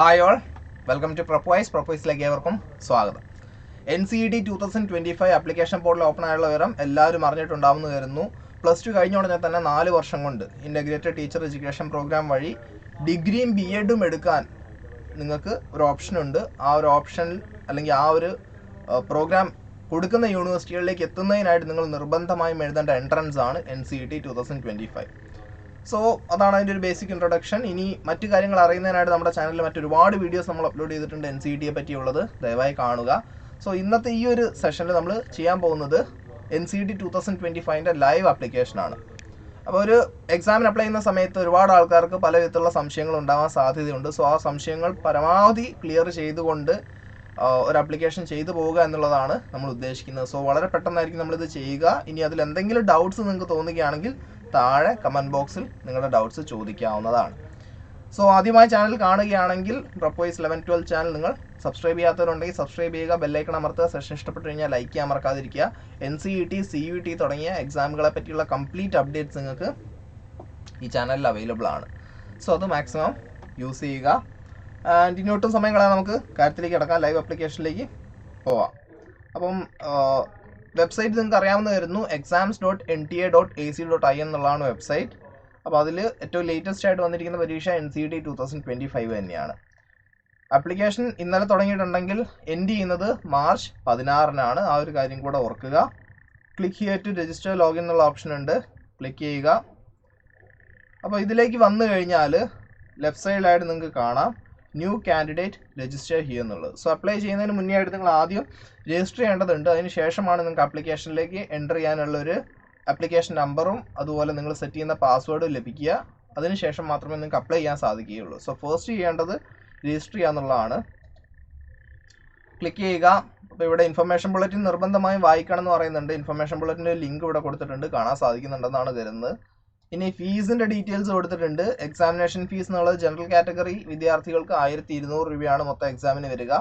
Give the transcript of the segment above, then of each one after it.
Hi all welcome to Propoise പ്രൊപ്പോയ്സിലേക്ക് ഏവർക്കും സ്വാഗതം. N C E D two thousand twenty five application portal open ആയുള്ള വിവരം എല്ലാവരും അറിഞ്ഞിട്ടുണ്ടാവുമെന്ന് കരുതുന്നു. പ്ലസ് ടു കഴിഞ്ഞ ഉടനെ തന്നെ നാല് വർഷം കൊണ്ട് ഇന്റഗ്രേറ്റഡ് ടീച്ചർ എഡ്യൂക്കേഷൻ പ്രോഗ്രാം വഴി ഡിഗ്രിയും ബി എഡും എടുക്കാൻ നിങ്ങൾക്ക് ഒരു ഓപ്ഷൻ ഉണ്ട്. ആ ഒരു ഓപ്ഷനിൽ അല്ലെങ്കിൽ ആ ഒരു പ്രോഗ്രാം കൊടുക്കുന്ന യൂണിവേഴ്സിറ്റികളിലേക്ക് എത്തുന്നതിനായിട്ട് നിങ്ങൾ നിർബന്ധമായും എഴുതേണ്ട എൻട്രൻസ് ആണ് N C E T two thousand twenty five so അതാണ് അതിന്റെ ഒരു ബേസിക് ഇൻട്രൊഡക്ഷൻ ഇനി മറ്റു കാര്യങ്ങൾ അറിയുന്നതിനായിട്ട് നമ്മുടെ ചാനലിൽ മറ്റൊരുപാട് വീഡിയോസ് നമ്മൾ അപ്ലോഡ് ചെയ്തിട്ടുണ്ട് എൻ സി ടിയെ പറ്റിയുള്ളത്. ദയവായി കാണുക. സോ ഇന്നത്തെ ഈ ഒരു സെഷനിൽ നമ്മൾ ചെയ്യാൻ പോകുന്നത് N C T two thousand twenty ഫൈവിന്റെ live ആപ്ലിക്കേഷനാണ് അപ്പോൾ ഒരു എക്സാമിന് അപ്ലൈ ചെയ്യുന്ന സമയത്ത് ഒരുപാട് ആൾക്കാർക്ക് പല വിധത്തിലുള്ള സംശയങ്ങൾ ഉണ്ടാവാൻ സാധ്യതയുണ്ട്. സോ ആ സംശയങ്ങൾ പരമാവധി ക്ലിയർ ചെയ്തുകൊണ്ട് ഒരു അപ്ലിക്കേഷൻ ചെയ്തു പോവുക എന്നുള്ളതാണ് നമ്മൾ ഉദ്ദേശിക്കുന്നത്. സോ വളരെ പെട്ടെന്നായിരിക്കും നമ്മളിത് ചെയ്യുക. ഇനി അതിൽ എന്തെങ്കിലും ഡൗട്ട്സ് നിങ്ങൾക്ക് തോന്നുകയാണെങ്കിൽ താഴെ കമന്റ് ബോക്സിൽ നിങ്ങളുടെ ഡൗട്ട്സ് ചോദിക്കാവുന്നതാണ്. സോ ആദ്യമായി ചാനൽ കാണുകയാണെങ്കിൽ പ്രപ്പോയ്സ് ലെവൻ ട്വൽവ് ചാനൽ നിങ്ങൾ സബ്സ്ക്രൈബ് ചെയ്യാത്തവരുണ്ടെങ്കിൽ സബ്സ്ക്രൈബ് ചെയ്യുക ബെല്ലൈക്കൺ അമർത്തുക സെഷൻ ഇഷ്ടപ്പെട്ട് കഴിഞ്ഞാൽ ലൈക്ക് ചെയ്യാൻ മറക്കാതിരിക്കുക. N C E T C U T തുടങ്ങിയ എക്സാമുകളെ പറ്റിയുള്ള കംപ്ലീറ്റ് അപ്ഡേറ്റ്സ് നിങ്ങൾക്ക് ഈ ചാനലിൽ അവൈലബിൾ ആണ്. സോ അത് മാക്സിമം യൂസ് ചെയ്യുക. ആൻഡ് ഇനി ഒട്ടും സമയം കളയാൻ നമുക്ക് കാര്യത്തിലേക്ക് കിടക്കാം. ലൈവ് അപ്ലിക്കേഷനിലേക്ക് പോവാം. അപ്പം വെബ്സൈറ്റ് നിങ്ങൾക്ക് അറിയാവുന്നതായിരുന്നു exams dot N T A dot A C dot I എന്നുള്ളതാണ് വെബ്സൈറ്റ് അപ്പോൾ അതിൽ ഏറ്റവും ലേറ്റസ്റ്റ് ആയിട്ട് വന്നിരിക്കുന്ന പരീക്ഷ N C D two thousand twenty five തന്നെയാണ്. ആപ്ലിക്കേഷൻ ഇന്നലെ തുടങ്ങിയിട്ടുണ്ടെങ്കിൽ എൻഡ് ചെയ്യുന്നത് മാർച്ച് പതിനാറിനാണ്. ആ ഒരു കാര്യം കൂടെ ഓർക്കുക. Click here to register login എന്നുള്ള ഓപ്ഷൻ ഉണ്ട്. ക്ലിക്ക് ചെയ്യുക. അപ്പോൾ ഇതിലേക്ക് വന്നു കഴിഞ്ഞാൽ ലെഫ്റ്റ് സൈഡിലായിട്ട് നിങ്ങൾക്ക് കാണാം. ന്യൂ കാൻഡിഡേറ്റ് രജിസ്റ്റർ ഹിയർ എന്നുള്ളത്. സോ അപ്ലൈ ചെയ്യുന്നതിന് മുന്നേ ആയിട്ട് നിങ്ങൾ ആദ്യം രജിസ്റ്റർ ചെയ്യേണ്ടതുണ്ട്. അതിന് ശേഷമാണ് നിങ്ങൾക്ക് ആപ്ലിക്കേഷനിലേക്ക് എന്റർ ചെയ്യാനുള്ള ഒരു ആപ്ലിക്കേഷൻ നമ്പറും അതുപോലെ നിങ്ങൾ സെറ്റ് ചെയ്യുന്ന പാസ്വേഡും ലഭിക്കുക. അതിനുശേഷം മാത്രമേ നിങ്ങൾക്ക് അപ്ലൈ ചെയ്യാൻ സാധിക്കുകയുള്ളൂ. സോ ഫസ്റ്റ് ചെയ്യേണ്ടത് രജിസ്റ്റർ ചെയ്യുക എന്നുള്ളതാണ്. ക്ലിക്ക് ചെയ്യുക. അപ്പോൾ ഇവിടെ ഇൻഫർമേഷൻ ബുള്ളറ്റിൻ നിർബന്ധമായും വായിക്കണം എന്ന് പറയുന്നുണ്ട് ഇൻഫർമേഷൻ ബുള്ളറ്റിന്റെ ലിങ്ക് ഇവിടെ കൊടുത്തിട്ടുണ്ട്. കാണാൻ സാധിക്കുന്നുണ്ടെന്നാണ് കരുതുന്നത്. ഇനി ഫീസിന്റെ ഡീറ്റെയിൽസ് കൊടുത്തിട്ടുണ്ട്. എക്സാമിനേഷൻ ഫീസ് എന്നുള്ളത് ജനറൽ കാറ്റഗറി വിദ്യാർത്ഥികൾക്ക് ആയിരത്തി ഇരുന്നൂറ് രൂപയാണ് മൊത്തം എക്സാമിന് വരിക.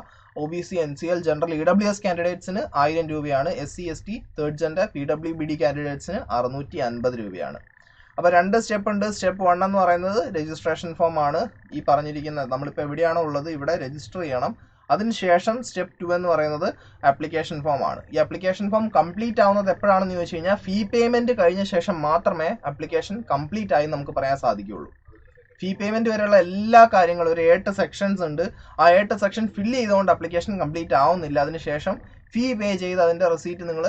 O B C N C L general E W S കാൻഡിഡേറ്റ്സിന് ആയിരം രൂപയാണ്. S C S T third gender P W B D കാൻഡിഡേറ്റ്സിന് അറുന്നൂറ്റി അൻപത് രൂപയാണ്. അപ്പോൾ രണ്ട് സ്റ്റെപ്പ് ഉണ്ട്. സ്റ്റെപ്പ് വൺ എന്ന് പറയുന്നത് രജിസ്ട്രേഷൻ ഫോം ആണ് ഈ പറഞ്ഞിരിക്കുന്നത്. നമ്മളിപ്പോൾ എവിടെയാണോ ഉള്ളത് ഇവിടെ രജിസ്റ്റർ ചെയ്യണം. അതിനുശേഷം സ്റ്റെപ്പ് ടു എന്ന് പറയുന്നത് ആപ്ലിക്കേഷൻ ഫോം ആണ്. ഈ ആപ്ലിക്കേഷൻ ഫോം കംപ്ലീറ്റ് ആവുന്നത് എപ്പോഴാണെന്ന് ചോദിച്ചു കഴിഞ്ഞാൽ ഫീ പേയ്മെന്റ് കഴിഞ്ഞ ശേഷം മാത്രമേ ആപ്ലിക്കേഷൻ കംപ്ലീറ്റ് ആയി നമുക്ക് പറയാൻ സാധിക്കുകയുള്ളൂ. ഫീ പേയ്മെന്റ് വരെയുള്ള എല്ലാ കാര്യങ്ങളും ഒരു എട്ട് സെക്ഷൻസ് ഉണ്ട്. ആ എട്ട് സെക്ഷൻ ഫില്ല് ചെയ്തുകൊണ്ട് ആപ്ലിക്കേഷൻ കംപ്ലീറ്റ് ആവുന്നില്ല. അതിനുശേഷം ഫീ പേ ചെയ്ത് അതിന്റെ റെസീറ്റ് നിങ്ങൾ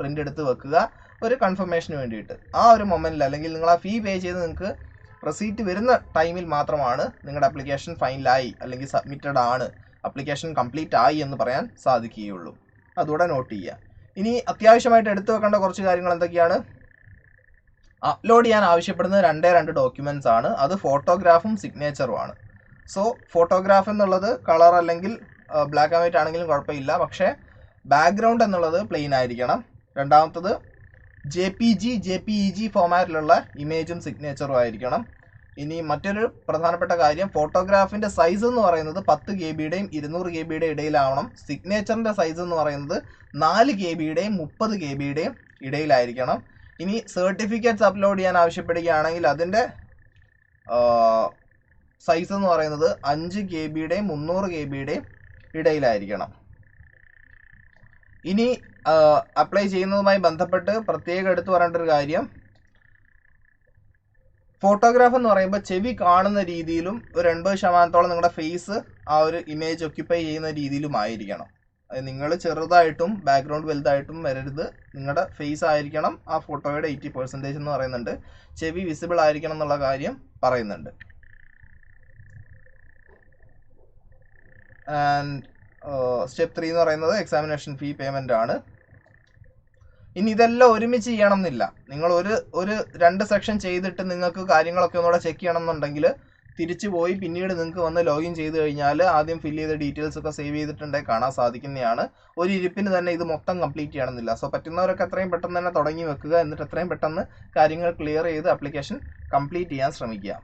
പ്രിന്റ് എടുത്ത് വെക്കുക. ഒരു കൺഫർമേഷന് വേണ്ടിയിട്ട്. ആ ഒരു മൊമെന്റിൽ അല്ലെങ്കിൽ നിങ്ങൾ ആ ഫീ പേ ചെയ്ത് നിങ്ങൾക്ക് റെസീറ്റ് വരുന്ന ടൈമിൽ മാത്രമാണ് നിങ്ങളുടെ ആപ്ലിക്കേഷൻ ഫൈനലായി അല്ലെങ്കിൽ സബ്മിറ്റഡ് ആണ്. ആപ്ലിക്കേഷൻ കംപ്ലീറ്റ് ആയി എന്ന് പറയാൻ സാധിക്കുകയുള്ളൂ. അതുകൂടെ നോട്ട് ചെയ്യുക. ഇനി അത്യാവശ്യമായിട്ട് എടുത്തു വെക്കേണ്ട കുറച്ച് കാര്യങ്ങൾ എന്തൊക്കെയാണ്? അപ്ലോഡ് ചെയ്യാൻ ആവശ്യപ്പെടുന്ന രണ്ടേ രണ്ട് ഡോക്യുമെന്റ്സ് ആണ്. അത് ഫോട്ടോഗ്രാഫും സിഗ്നേച്ചറും ആണ്. സോ ഫോട്ടോഗ്രാഫ് എന്നുള്ളത് കളർ അല്ലെങ്കിൽ ബ്ലാക്ക് ആൻഡ് വൈറ്റ് ആണെങ്കിലും കുഴപ്പമില്ല. പക്ഷേ ബാക്ക്ഗ്രൗണ്ട് എന്നുള്ളത് പ്ലെയിൻ ആയിരിക്കണം. രണ്ടാമത്തത് J P G J P E G ഫോമാറ്റിലുള്ള ഇമേജും സിഗ്നേച്ചറും ആയിരിക്കണം. ഇനി മറ്റൊരു പ്രധാനപ്പെട്ട കാര്യം ഫോട്ടോഗ്രാഫിന്റെ സൈസ് എന്ന് പറയുന്നത് പത്ത് കെ ബിയുടെയും ഇരുന്നൂറ് കെ ബിയുടെ ഇടയിലാവണം. സിഗ്നേച്ചറിന്റെ സൈസ് എന്ന് പറയുന്നത് നാല് കെ ബിയുടെയും മുപ്പത് കെ ബിയുടെയും ഇടയിലായിരിക്കണം. ഇനി സർട്ടിഫിക്കറ്റ്സ് അപ്ലോഡ് ചെയ്യാൻ ആവശ്യപ്പെടുകയാണെങ്കിൽ അതിന്റെ സൈസ് എന്ന് പറയുന്നത് അഞ്ച് കെ ബിയുടെയും മുന്നൂറ് കെ ബിയുടെയും ഇടയിലായിരിക്കണം. ഇനി അപ്ലൈ ചെയ്യുന്നതുമായി ബന്ധപ്പെട്ട് പ്രത്യേകം എടുത്തു പറയേണ്ട ഒരു കാര്യം ഫോട്ടോഗ്രാഫ് എന്ന് പറയുമ്പോൾ ചെവി കാണുന്ന രീതിയിലും ഒരു എൺപത് ശതമാനത്തോളം നിങ്ങളുടെ ഫേസ് ആ ഒരു ഇമേജ് ഒക്യുപ്പൈ ചെയ്യുന്ന രീതിയിലും ആയിരിക്കണം. നിങ്ങൾ ചെറുതായിട്ടും ബാക്ക്ഗ്രൗണ്ട് വലുതായിട്ടും വരരുത്. നിങ്ങളുടെ ഫേസ് ആയിരിക്കണം. ആ ഫോട്ടോയുടെ എയ്റ്റി പെർസെന്റേജ് എന്ന് പറയുന്നുണ്ട്. ചെവി വിസിബിൾ ആയിരിക്കണം എന്നുള്ള കാര്യം പറയുന്നുണ്ട്. ആൻഡ് സ്റ്റെപ്പ് ത്രീ എന്ന് പറയുന്നത് എക്സാമിനേഷൻ ഫീ പേയ്മെന്റ് ആണ്. ഇനി ഇതെല്ലാം ഒരുമിച്ച് ചെയ്യണം എന്നില്ല നിങ്ങൾ ഒരു ഒരു രണ്ട് സെക്ഷൻ ചെയ്തിട്ട് നിങ്ങൾക്ക് കാര്യങ്ങളൊക്കെ ഒന്നുകൂടെ ചെക്ക് ചെയ്യണം എന്നുണ്ടെങ്കിൽ തിരിച്ചു പോയി പിന്നീട് നിങ്ങൾക്ക് വന്ന് ലോഗിൻ ചെയ്ത് കഴിഞ്ഞാൽ ആദ്യം ഫില്ല് ചെയ്ത ഡീറ്റെയിൽസ് ഒക്കെ സേവ് ചെയ്തിട്ടുണ്ടെങ്കിൽ കാണാൻ സാധിക്കുന്നതാണ്. ഒരു ഇരിപ്പിന് തന്നെ ഇത് മൊത്തം കംപ്ലീറ്റ് ചെയ്യണമെന്നില്ല. സോ പറ്റുന്നവരൊക്കെ എത്രയും പെട്ടെന്ന് തന്നെ തുടങ്ങി വെക്കുക. എന്നിട്ട് എത്രയും പെട്ടെന്ന് കാര്യങ്ങൾ ക്ലിയർ ചെയ്ത് അപ്ലിക്കേഷൻ കംപ്ലീറ്റ് ചെയ്യാൻ ശ്രമിക്കുക.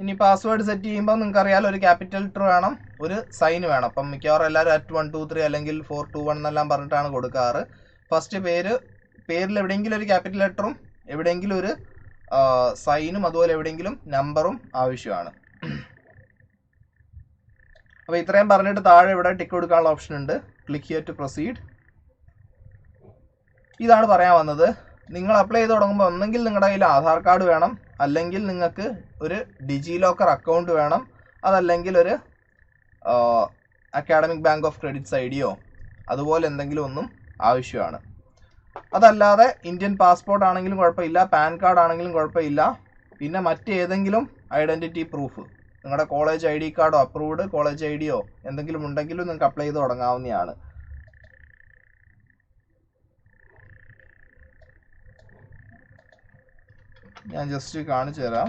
ഇനി പാസ്വേഡ് സെറ്റ് ചെയ്യുമ്പോൾ നിങ്ങൾക്ക് അറിയാലോ ഒരു ക്യാപിറ്റൽ ലെറ്റർ വേണം ഒരു സൈൻ വേണം. അപ്പം മിക്കവാറും എല്ലാവരും അറ്റ് വൺ ടു ത്രീ അല്ലെങ്കിൽ ഫോർ ടു വൺ എന്നെല്ലാം പറഞ്ഞിട്ടാണ് കൊടുക്കാറ്. ഫസ്റ്റ് പേര് പേരിൽ എവിടെയെങ്കിലും ഒരു ക്യാപിറ്റൽ ലെറ്ററും എവിടെയെങ്കിലും ഒരു സൈനും അതുപോലെ എവിടെയെങ്കിലും നമ്പറും ആവശ്യമാണ്. അപ്പോൾ ഇത്രയും പറഞ്ഞിട്ട് താഴെ ഇവിടെ ടിക്ക് കൊടുക്കാനുള്ള ഓപ്ഷൻ ഉണ്ട്. ക്ലിക്ക് ഹിയർ ടു പ്രൊസീഡ് ഇതാണ് പറയാൻ വന്നത്. നിങ്ങൾ അപ്ലൈ ചെയ്ത് തുടങ്ങുമ്പോൾ ഒന്നെങ്കിൽ നിങ്ങളുടെ കയ്യിൽ ആധാർ കാർഡ് വേണം അല്ലെങ്കിൽ നിങ്ങൾക്ക് ഒരു ഡിജി ലോക്കർ അക്കൗണ്ട് വേണം അതല്ലെങ്കിൽ ഒരു academic bank of credits I deo അതുപോലെ എന്തെങ്കിലും ഒന്നും ആവശ്യമാണ്. അതല്ലാതെ ഇന്ത്യൻ പാസ്പോർട്ട് ആണെങ്കിലും കുഴപ്പമില്ല പാൻ കാർഡ് ആണെങ്കിലും കുഴപ്പമില്ല പിന്നെ മറ്റേതെങ്കിലും ഐഡന്റിറ്റി പ്രൂഫ് നിങ്ങളുടെ കോളേജ് ഐ ഡി കാർഡോ അപ്രൂവ്ഡ് കോളേജ് ഐ ഡിയോ എന്തെങ്കിലും ഉണ്ടെങ്കിലും നിങ്ങൾക്ക് അപ്ലൈ ചെയ്ത് തുടങ്ങാവുന്നതാണ്. ഞാൻ ജസ്റ്റ് കാണിച്ചു തരാം.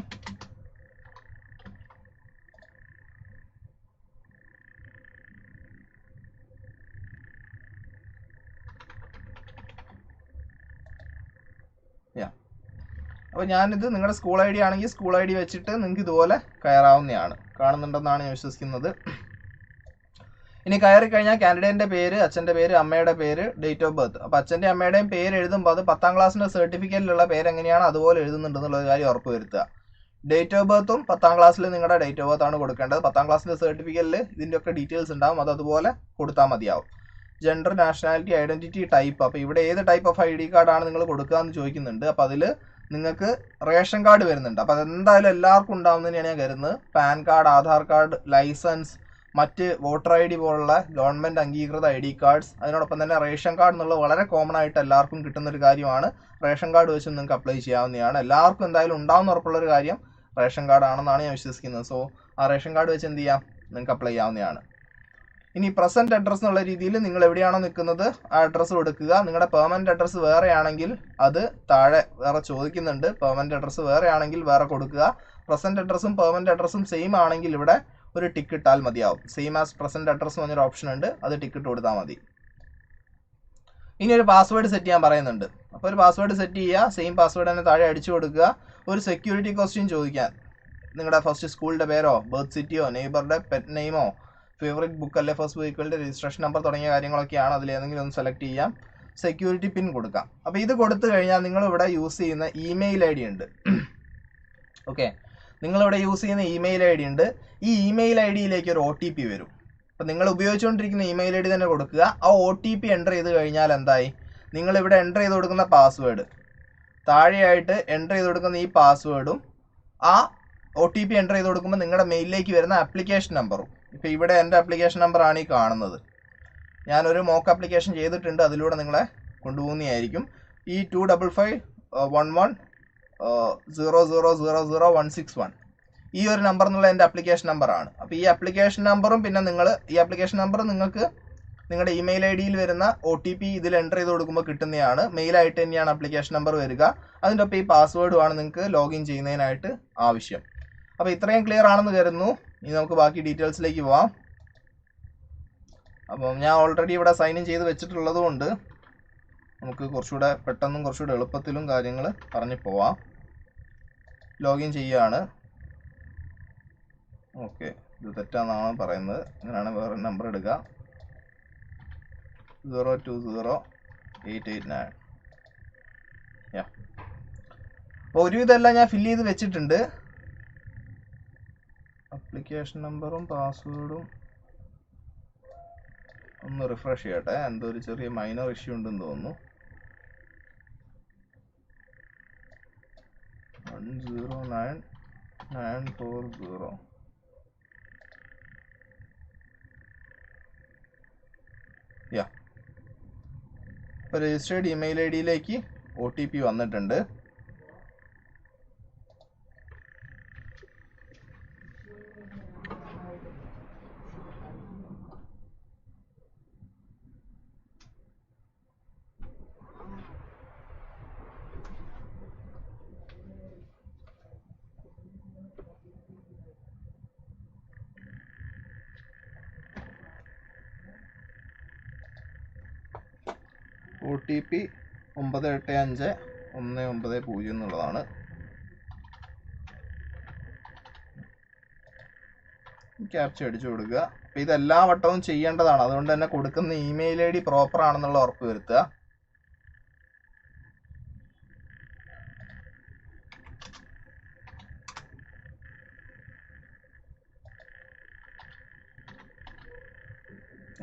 അപ്പോൾ ഞാനിത് നിങ്ങളുടെ സ്കൂൾ ഐ ഡി ആണെങ്കിൽ സ്കൂൾ ഐ ഡി വെച്ചിട്ട് നിങ്ങൾക്ക് ഇതുപോലെ കയറാവുന്നതാണ് കാണുന്നുണ്ടെന്നാണ് ഞാൻ വിശ്വസിക്കുന്നത്. ഇനി കയറി കഴിഞ്ഞാൽ കാൻഡിഡേറ്റിന്റെ പേര് അച്ഛന്റെ പേര് അമ്മയുടെ പേര് ഡേറ്റ് ഓഫ് ബർത്ത് അപ്പോൾ അച്ഛന്റെ അമ്മയുടെയും പേര് എഴുതുമ്പോൾ അത് പത്താം ക്ലാസ്സിന്റെ സർട്ടിഫിക്കറ്റിലുള്ള പേര് എങ്ങനെയാണ് അതുപോലെ എഴുതുന്നുണ്ടെന്നുള്ള കാര്യം ഉറപ്പ് വരുത്തുക. ഡേറ്റ് ഓഫ് ബർത്തും പത്താം ക്ലാസ്സിൽ നിങ്ങളുടെ ഡേറ്റ് ഓഫ് ബർത്ത് ആണ് കൊടുക്കേണ്ടത്. പത്താം ക്ലാസ്സിന്റെ സർട്ടിഫിക്കറ്റിൽ ഇതിന്റെ ഒക്കെ ഡീറ്റെയിൽസ് ഉണ്ടാവും. അത് അതുപോലെ കൊടുത്താൽ മതിയാവും. ജെൻഡർ നാഷണാലിറ്റി ഐഡന്റിറ്റി ടൈപ്പ് അപ്പോൾ ഇവിടെ ഏത് ടൈപ്പ് ഓഫ് ഐ ഡി കാർഡാണ് നിങ്ങൾ കൊടുക്കുക എന്ന് ചോദിക്കുന്നുണ്ട്. അപ്പോൾ അതിൽ നിങ്ങൾക്ക് റേഷൻ കാർഡ് വരുന്നുണ്ട്. അപ്പോൾ അതെന്തായാലും എല്ലാവർക്കും ഉണ്ടാവുന്നതിനാണ് ഞാൻ കരുതുന്നത്. PAN card Aadhaar card licence മറ്റ് വോട്ടർ ഐ ഡി പോലുള്ള ഗവൺമെന്റ് അംഗീകൃത ഐ ഡി കാർഡ്സ് അതിനോടൊപ്പം തന്നെ റേഷൻ കാർഡ് എന്നുള്ളത് വളരെ കോമൺ ആയിട്ട് എല്ലാവർക്കും കിട്ടുന്ന ഒരു കാര്യമാണ്. റേഷൻ കാർഡ് വെച്ച് നിങ്ങൾക്ക് അപ്ലൈ ചെയ്യാവുന്നതാണ്. എല്ലാവർക്കും എന്തായാലും ഉണ്ടാവുന്ന ഉറപ്പുള്ള ഒരു കാര്യം റേഷൻ കാർഡ് ആണെന്നാണ് ഞാൻ വിശ്വസിക്കുന്നത്. സോ ആ റേഷൻ കാർഡ് വെച്ച് എന്ത് ചെയ്യാം? നിങ്ങൾക്ക് അപ്ലൈ ചെയ്യാവുന്നതാണ്. ഇനി പ്രസന്റ് അഡ്രസ് എന്നുള്ള രീതിയിൽ നിങ്ങൾ എവിടെയാണോ നിൽക്കുന്നത് ആ അഡ്രസ്സ് കൊടുക്കുക. നിങ്ങളുടെ പെർമനന്റ് അഡ്രസ്സ് വേറെയാണെങ്കിൽ അത് താഴെ വേറെ ചോദിക്കുന്നുണ്ട്. പെർമനന്റ് അഡ്രസ്സ് വേറെയാണെങ്കിൽ വേറെ കൊടുക്കുക. പ്രസന്റ് അഡ്രസ്സും പെർമനന്റ് അഡ്രസ്സും സെയിം ആണെങ്കിൽ ഇവിടെ ഒരു ടിക്ക് ഇട്ടാൽ മതിയാവും. സെയിം ആസ് പ്രസന്റ് അഡ്രസ് എന്ന് പറഞ്ഞൊരു ഓപ്ഷൻ ഉണ്ട്. അത് ടിക്കറ്റ് കൊടുത്താൽ മതി. ഇനി ഒരു പാസ്വേഡ് സെറ്റ് ചെയ്യാൻ പറയുന്നുണ്ട്. അപ്പോൾ ഒരു പാസ്വേഡ് സെറ്റ് ചെയ്യുക സെയിം പാസ്വേഡ് തന്നെ താഴെ അടിച്ചു കൊടുക്കുക. ഒരു സെക്യൂരിറ്റി ക്വസ്റ്റ്യൻ ചോദിക്കാൻ. നിങ്ങളുടെ ഫസ്റ്റ് സ്കൂളിന്റെ പേരോ ബർത്ത് സിറ്റിയോ നെയ്ബറുടെ പെറ്റ് നെയിമോ ഫേവറേറ്റ് ബുക്ക് അല്ലെ ഫസ്റ്റ് വെഹിക്കിളിന്റെ രജിസ്ട്രേഷൻ നമ്പർ തുടങ്ങിയ കാര്യങ്ങളൊക്കെയാണ് അതിൽ ഏതെങ്കിലും ഒന്ന് സെലക്ട് ചെയ്യാം. സെക്യൂരിറ്റി പിൻ കൊടുക്കാം. അപ്പോൾ ഇത് കൊടുത്തു കഴിഞ്ഞാൽ നിങ്ങൾ ഇവിടെ യൂസ് ചെയ്യുന്ന ഇമെയിൽ ഐ ഡി ഉണ്ട്. ഓക്കെ നിങ്ങളിവിടെ യൂസ് ചെയ്യുന്ന ഇമെയിൽ ഐ ഡി ഉണ്ട്. ഈ ഇമെയിൽ ഐ ഡിയിലേക്ക് ഒരു ഒ ടി പി വരും. അപ്പം നിങ്ങൾ ഉപയോഗിച്ചുകൊണ്ടിരിക്കുന്ന ഇമെയിൽ ഐ ഡി തന്നെ കൊടുക്കുക. ആ ഒ ടി പി എന്റർ ചെയ്ത് കഴിഞ്ഞാൽ എന്തായി? നിങ്ങളിവിടെ എന്റർ ചെയ്ത് കൊടുക്കുന്ന പാസ്വേഡ് താഴെയായിട്ട് എന്റർ ചെയ്ത് കൊടുക്കുന്ന ഈ പാസ്വേഡും ആ ഒ ടി പി എന്റർ ചെയ്ത് കൊടുക്കുമ്പോൾ നിങ്ങളുടെ മെയിലിലേക്ക് വരുന്ന ആപ്ലിക്കേഷൻ നമ്പറും ഇപ്പോൾ ഇവിടെ എന്റെ ആപ്ലിക്കേഷൻ നമ്പറാണ് ഈ കാണുന്നത്. ഞാനൊരു മോക്ക് ആപ്ലിക്കേഷൻ ചെയ്തിട്ടുണ്ട്. അതിലൂടെ നിങ്ങളെ കൊണ്ടുപോകുന്നതായിരിക്കും. ഈ two double five one one zero zero zero zero one six one ഈ ഒരു നമ്പർ എന്നുള്ള എന്റെ അപ്ലിക്കേഷൻ നമ്പറാണ് അപ്പോൾ ഈ അപ്ലിക്കേഷൻ നമ്പറും പിന്നെ നിങ്ങൾ ഈ അപ്ലിക്കേഷൻ നമ്പർ നിങ്ങൾക്ക് നിങ്ങളുടെ ഇമെയിൽ ഐ ഡിയിൽ വരുന്ന ഒ ടി പി ഇതിൽ എന്റർ ചെയ്ത് കൊടുക്കുമ്പോൾ കിട്ടുന്നതാണ് മെയിലായിട്ട് തന്നെയാണ് ആപ്ലിക്കേഷൻ നമ്പർ വരിക. അതിന്റെ ഒപ്പം ഈ പാസ്വേഡുമാണ് നിങ്ങൾക്ക് ലോഗിൻ ചെയ്യുന്നതിനായിട്ട് ആവശ്യം. അപ്പോൾ ഇത്രയും ക്ലിയർ ആണെന്ന് കരുതുന്നു. ഇനി നമുക്ക് ബാക്കി ഡീറ്റെയിൽസിലേക്ക് പോവാം. അപ്പം ഞാൻ ഓൾറെഡി ഇവിടെ സൈൻ ഇൻ ചെയ്ത് വെച്ചിട്ടുള്ളത് കൊണ്ട് നമുക്ക് കുറച്ചുകൂടെ പെട്ടെന്നും കുറച്ചുകൂടെ എളുപ്പത്തിലും കാര്യങ്ങൾ പറഞ്ഞു പോവാം. ലോഗിൻ ചെയ്യുകയാണ്. ഓക്കെ. ഇത് തെറ്റാന്നാണ് പറയുന്നത്. അങ്ങനെയാണ് വേറെ നമ്പർ എടുക്കുക zero two zero eight eight nine യാ അപ്പോൾ ഒരുവിധം എല്ലാം ഞാൻ ഫില്ല് ചെയ്ത് വെച്ചിട്ടുണ്ട്. അപ്ലിക്കേഷൻ നമ്പറും പാസ്വേഡും ഒന്ന് റിഫ്രഷ് ചെയ്യട്ടെ. എന്തോ ഒരു ചെറിയ മൈനർ ഇഷ്യൂ ഉണ്ടെന്ന് തോന്നുന്നു. Zero nine nine four zero yeah registered email I ഡിയിലേക്ക് ഒ ടി പി വന്നിട്ടുണ്ട് ഒ ടി പി ഒമ്പത് എട്ട് അഞ്ച് ഒന്ന് ഒമ്പത് പൂജ്യം എന്നുള്ളതാണ്. ക്യാപ്ച അടിച്ചു കൊടുക്കുക. ഇതെല്ലാ വട്ടവും ചെയ്യേണ്ടതാണ്. അതുകൊണ്ട് തന്നെ കൊടുക്കുന്ന ഇമെയിൽ ഐ ഡി പ്രോപ്പർ ആണെന്നുള്ള ഉറപ്പ് വരുത്തുക.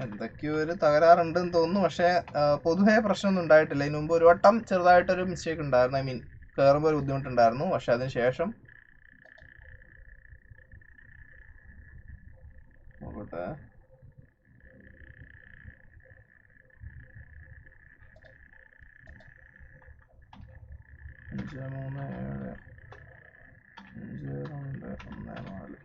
എന്തൊക്കെയോ ഒരു തകരാറുണ്ട് എന്ന് തോന്നുന്നു. പക്ഷേ പൊതുവേ പ്രശ്നമൊന്നും ഉണ്ടായിട്ടില്ല. ഇതിനു മുമ്പ് ഒരു വട്ടം ചെറുതായിട്ടൊരു മിസ്റ്റേക്ക് ഉണ്ടായിരുന്നു. ഐ മീൻ കയറുമ്പോൾ ഒരു ബുദ്ധിമുട്ടുണ്ടായിരുന്നു. പക്ഷെ അതിന് ശേഷം നോക്കട്ടെ. മൂന്ന് ഏഴ് അഞ്ച് രണ്ട് ഒന്ന് നാല്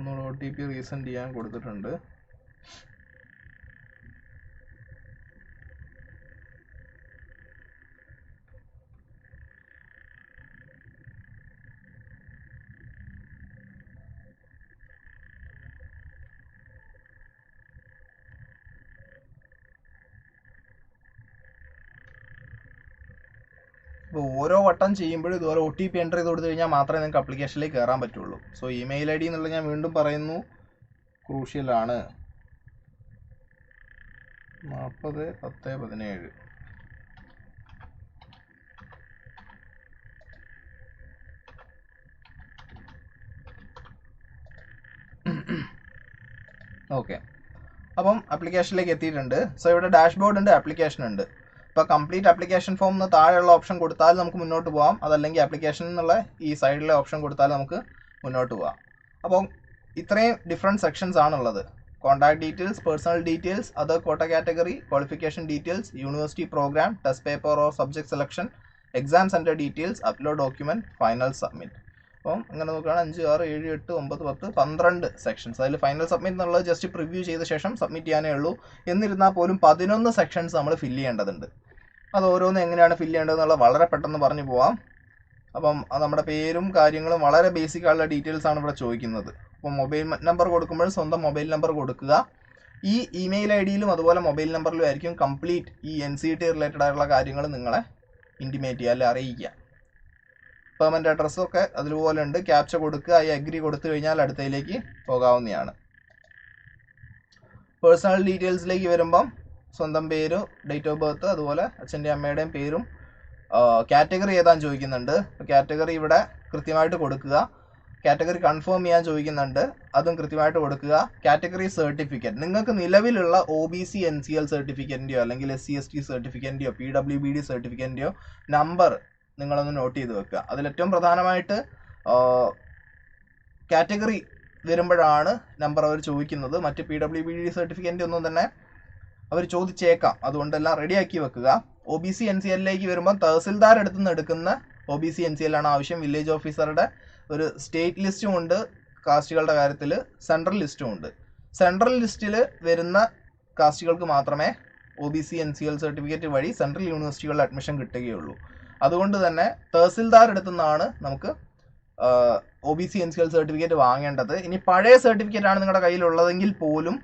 ഒന്നുകൂടെ ഒ ടി പി റീസെൻഡ് ചെയ്യാൻ കൊടുത്തിട്ടുണ്ട് ഇപ്പോൾ ഓരോ ചെയ്യുമ്പോൾ ഇതുപോലെ ഒ ടി പി എന്റർ ചെയ്ത് കൊടുത്തു കഴിഞ്ഞാൽ മാത്രമേ നിങ്ങൾക്ക് അപ്ലിക്കേഷനിലേക്ക് കയറാൻ പറ്റുള്ളൂ. സോ ഇമെയിൽ ഐ ഡി എന്നുള്ളത് ഞാൻ വീണ്ടും പറയുന്നു. ക്രൂഷ്യലാണ് നാൽപ്പത് പത്ത് പതിനേഴ്. ഓക്കെ അപ്പം അപ്ലിക്കേഷനിലേക്ക് എത്തിയിട്ടുണ്ട്. സോ ഇവിടെ ഡാഷ്ബോർഡ് ഉണ്ട് ആപ്ലിക്കേഷൻ ഉണ്ട്. ഇപ്പോൾ കംപ്ലീറ്റ് അപ്ലിക്കേഷൻ ഫോം എന്ന് താഴെയുള്ള ഓപ്ഷൻ കൊടുത്താൽ നമുക്ക് മുന്നോട്ട് പോകാം അതല്ലെങ്കിൽ അപ്ലിക്കേഷൻ എന്നുള്ള ഈ സൈഡിലെ ഓപ്ഷൻ കൊടുത്താൽ നമുക്ക് മുന്നോട്ട് പോകാം അപ്പോൾ ഇത്രയും ഡിഫറെന്റ് സെക്ഷൻസ് ആണുള്ളത്. Contact details personal details other quota category qualification details university programme test paper or subject selection exam centre details upload document final submit അപ്പം അങ്ങനെ നോക്കുകയാണ് അഞ്ച് ആറ് ഏഴ് എട്ട് ഒമ്പത് പത്ത് പന്ത്രണ്ട് സെക്ഷൻസ് അതിൽ ഫൈനൽ സബ്മിറ്റ് എന്നുള്ളത് ജസ്റ്റ് പ്രിവ്യൂ ചെയ്ത ശേഷം സബ്മിറ്റ് ചെയ്യാനേ ഉള്ളൂ. എന്നിരുന്നാൽ പോലും പതിനൊന്ന് സെക്ഷൻസ് നമ്മൾ ഫില്ല് ചെയ്യേണ്ടതുണ്ട്. അത് ഓരോന്ന് എങ്ങനെയാണ് ഫില്ല് ചെയ്യേണ്ടതെന്നുള്ള വളരെ പെട്ടെന്ന് പറഞ്ഞു പോവാം. അപ്പം നമ്മുടെ പേരും കാര്യങ്ങളും വളരെ ബേസിക് ആയിട്ടുള്ള ഡീറ്റെയിൽസ് ആണ് ഇവിടെ ചോദിക്കുന്നത്. അപ്പോൾ മൊബൈൽ നമ്പർ കൊടുക്കുമ്പോൾ സ്വന്തം മൊബൈൽ നമ്പർ കൊടുക്കുക. ഈ ഇമെയിൽ ഐ ഡിയിലും അതുപോലെ മൊബൈൽ നമ്പറിലും ആയിരിക്കും കംപ്ലീറ്റ് ഈ എൻ സി ടി റിലേറ്റഡ് ആയിട്ടുള്ള കാര്യങ്ങൾ നിങ്ങളെ ഇന്റിമേറ്റ് ചെയ്യുക അല്ലെ അറിയിക്കുക. പെർമനന്റ് ഒക്കെ അതുപോലെ ഉണ്ട് ക്യാപ്ച കൊടുക്കുക ഈ അഗ്രി കൊടുത്തു കഴിഞ്ഞാൽ അടുത്തതിലേക്ക് പോകാവുന്നതാണ്. പേഴ്സണൽ ഡീറ്റെയിൽസിലേക്ക് വരുമ്പം സ്വന്തം പേര് ഡേറ്റ് ഓഫ് ബർത്ത് അതുപോലെ അച്ഛന്റെ അമ്മയുടെയും പേരും കാറ്റഗറി ഏതാന്ന് ചോദിക്കുന്നുണ്ട്. കാറ്റഗറി ഇവിടെ കൃത്യമായിട്ട് കൊടുക്കുക. കാറ്റഗറി കൺഫേം ചെയ്യാൻ ചോദിക്കുന്നുണ്ട്. അതും കൃത്യമായിട്ട് കൊടുക്കുക. കാറ്റഗറി സർട്ടിഫിക്കറ്റ് നിങ്ങൾക്ക് നിലവിലുള്ള O B C N C L സർട്ടിഫിക്കറ്റിന്റെയോ അല്ലെങ്കിൽ എസ് സി എസ് ടി സർട്ടിഫിക്കറ്റിന്റെയോ പി ഡബ്ല്യു ബി ഡി സർട്ടിഫിക്കറ്റിന്റെയോ നമ്പർ നിങ്ങളൊന്ന് നോട്ട് ചെയ്ത് വെക്കുക. അതിലേറ്റവും പ്രധാനമായിട്ട് കാറ്റഗറി വരുമ്പോഴാണ് നമ്പർ അവർ ചോദിക്കുന്നത്. മറ്റ് P W B D certificate ഒന്നും തന്നെ അവർ ചോദിച്ചേക്കാം. അതുകൊണ്ടെല്ലാം റെഡിയാക്കി വെക്കുക. O B C N C എല്ലിലേക്ക് വരുമ്പോൾ തഹസിൽദാർ അടുത്ത് നിന്ന് എടുക്കുന്ന O B C N C എല്ലാണ് ആവശ്യം. വില്ലേജ് ഓഫീസറുടെ ഒരു സ്റ്റേറ്റ് ലിസ്റ്റും ഉണ്ട്. കാസ്റ്റുകളുടെ കാര്യത്തിൽ സെൻട്രൽ ലിസ്റ്റും ഉണ്ട്. സെൻട്രൽ ലിസ്റ്റിൽ വരുന്ന കാസ്റ്റുകൾക്ക് മാത്രമേ O B C N C L certificate വഴി സെൻട്രൽ യൂണിവേഴ്സിറ്റികളിൽ അഡ്മിഷൻ കിട്ടുകയുള്ളൂ. അതുകൊണ്ട് തന്നെ തഹസിൽദാർ അടുത്തു നിന്നാണ് നമുക്ക് O B C N C L certificate വാങ്ങേണ്ടത്. ഇനി പഴയ സർട്ടിഫിക്കറ്റ് ആണ് നിങ്ങളുടെ കയ്യിലുള്ളതെങ്കിൽ പോലും